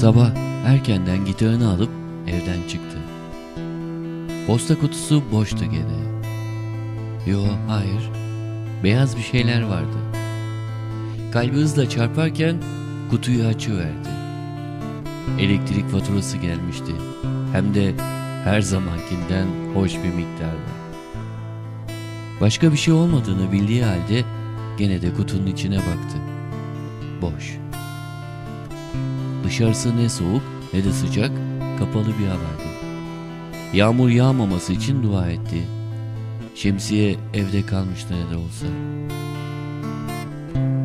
Sabah erkenden gitarını alıp evden çıktı. Posta kutusu boştu gene. Yo hayır. Beyaz bir şeyler vardı. Kalbi hızla çarparken kutuyu açıverdi. Elektrik faturası gelmişti. Hem de her zamankinden hoş bir miktarda. Başka bir şey olmadığını bildiği halde gene de kutunun içine baktı. Boş. Dışarısı ne soğuk ne de sıcak, kapalı bir havaydı. Yağmur yağmaması için dua etti. Şemsiye evde kalmıştı ne de olsa.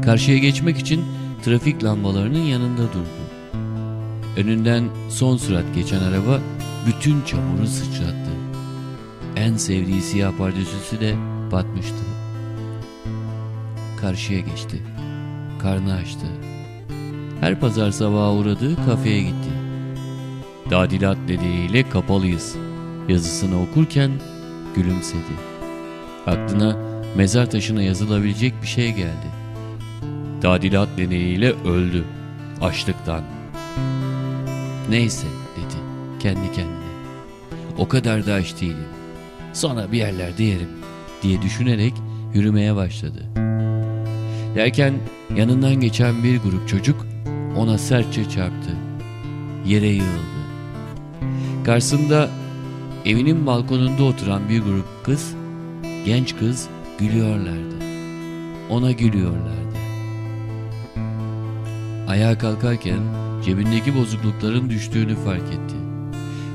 Karşıya geçmek için trafik lambalarının yanında durdu. Önünden son sürat geçen araba bütün çamuru sıçrattı. En sevdiği siyah pardesüsü de batmıştı. Karşıya geçti. Karnı açtı. Her pazar sabahı uğradığı kafeye gitti. Tadilat nedeniyle kapalıyız yazısını okurken gülümsedi. Aklına mezar taşına yazılabilecek bir şey geldi. Tadilat nedeniyle öldü. Açlıktan. Neyse dedi kendi kendine. O kadar da aç değilim. Sonra bir yerlerde yerim diye düşünerek yürümeye başladı. Derken yanından geçen bir grup çocuk ona sertçe çarptı. Yere yığıldı. Karşısında evinin balkonunda oturan bir grup kız, genç kız gülüyorlardı. Ona gülüyorlardı. Ayağa kalkarken cebindeki bozuklukların düştüğünü fark etti.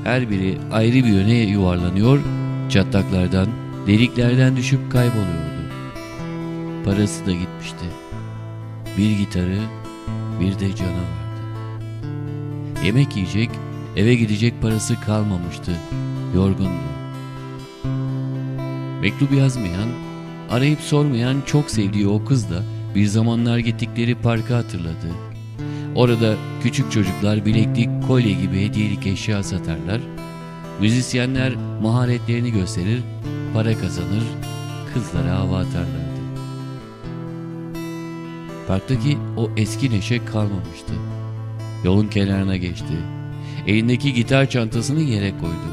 Her biri ayrı bir yöne yuvarlanıyor, çatlaklardan, deliklerden düşüp kayboluyordu. Parası da gitmişti. Bir gitarı, bir de canı vardı. Yemek yiyecek, eve gidecek parası kalmamıştı. Yorgundu. Mektup yazmayan, arayıp sormayan çok sevdiği o kız da bir zamanlar gittikleri parkı hatırladı. Orada küçük çocuklar bileklik, kolye gibi hediyelik eşya satarlar. Müzisyenler maharetlerini gösterir, para kazanır, kızlara hava atarlardı. Parktaki o eski neşe kalmamıştı. Yolun kenarına geçti. Elindeki gitar çantasını yere koydu.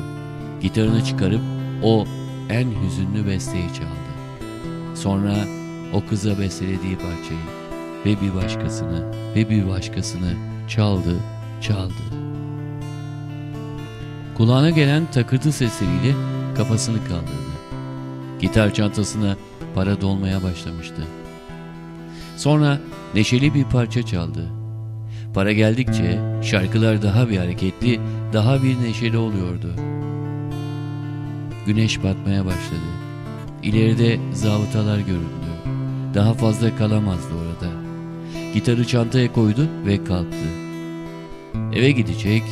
Gitarını çıkarıp o en hüzünlü besteyi çaldı. Sonra o kıza bestelediği parçayı ve bir başkasını ve bir başkasını çaldı, çaldı. Kulağına gelen takırtı sesleriyle kafasını kaldırdı. Gitar çantasına para dolmaya başlamıştı. Sonra neşeli bir parça çaldı. Para geldikçe şarkılar daha bir hareketli, daha bir neşeli oluyordu. Güneş batmaya başladı. İleride zabıtalar göründü. Daha fazla kalamazdı orada. Gitarı çantaya koydu ve kalktı. Eve gidecek,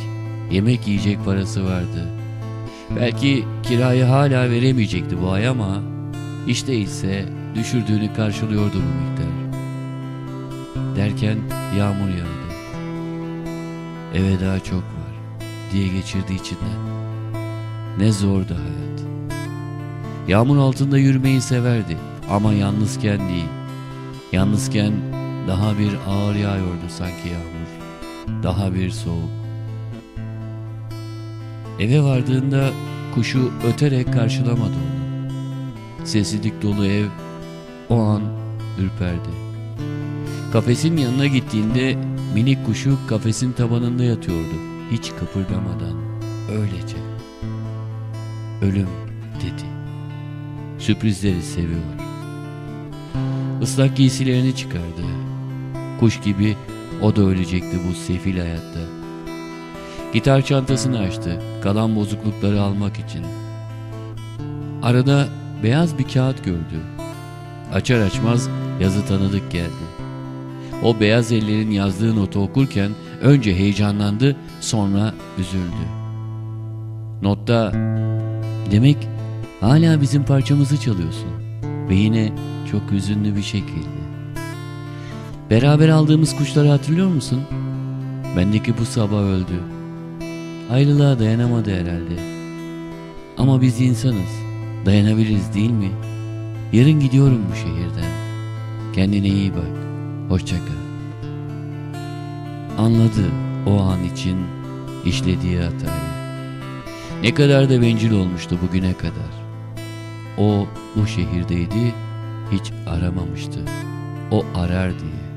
yemek yiyecek parası vardı. Belki kirayı hala veremeyecekti bu ay ama işte ise düşürdüğünü karşılıyordu bu miktar. Derken yağmur yağdı. Eve daha çok var diye geçirdi içinden. Ne zordu hayat. Yağmur altında yürümeyi severdi ama yalnızken değil. Yalnızken daha bir ağır yağıyordu sanki yağmur. Daha bir soğuk. Eve vardığında kuşu öterek karşılamadı onu. Sessizlik dolu ev o an ürperdi. Kafesin yanına gittiğinde minik kuşu kafesin tabanında yatıyordu. Hiç kıpırdamadan. Öylece. Ölüm dedi. Sürprizleri seviyor. Islak giysilerini çıkardı. Kuş gibi o da ölecekti bu sefil hayatta. Gitar çantasını açtı. Kalan bozuklukları almak için. Arada beyaz bir kağıt gördü. Açar açmaz yazı tanıdık geldi. O beyaz ellerin yazdığı notu okurken önce heyecanlandı sonra üzüldü. Notta demek hala bizim parçamızı çalıyorsun ve yine çok hüzünlü bir şekilde. Beraber aldığımız kuşları hatırlıyor musun? Bendeki bu sabah öldü. Ayrılığa dayanamadı herhalde. Ama biz insanız. Dayanabiliriz değil mi? Yarın gidiyorum bu şehirden. Kendine iyi bak. Hoşça kal. Anladı o an için işlediği hatayı. Ne kadar da bencil olmuştu bugüne kadar. O bu şehirdeydi, hiç aramamıştı. O arar diye.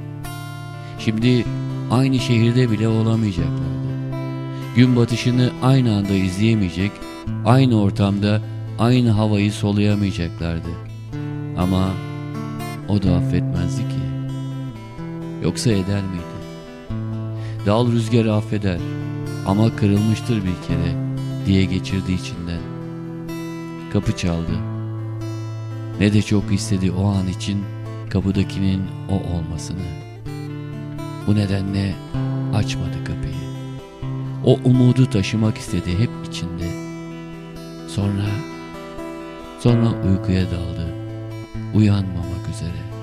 Şimdi aynı şehirde bile olamayacaklardı. Gün batışını aynı anda izleyemeyecek, aynı ortamda aynı havayı soluyamayacaklardı. Ama o da affetmezdi ki. Yoksa eder miydi? Dal rüzgarı affeder ama kırılmıştır bir kere diye geçirdi içinden. Kapı çaldı. Ne de çok istedi o an için kapıdakinin o olmasını. Bu nedenle açmadı kapıyı. O umudu taşımak istedi hep içinde. Sonra, sonra uykuya daldı. Uyanmamak üzere.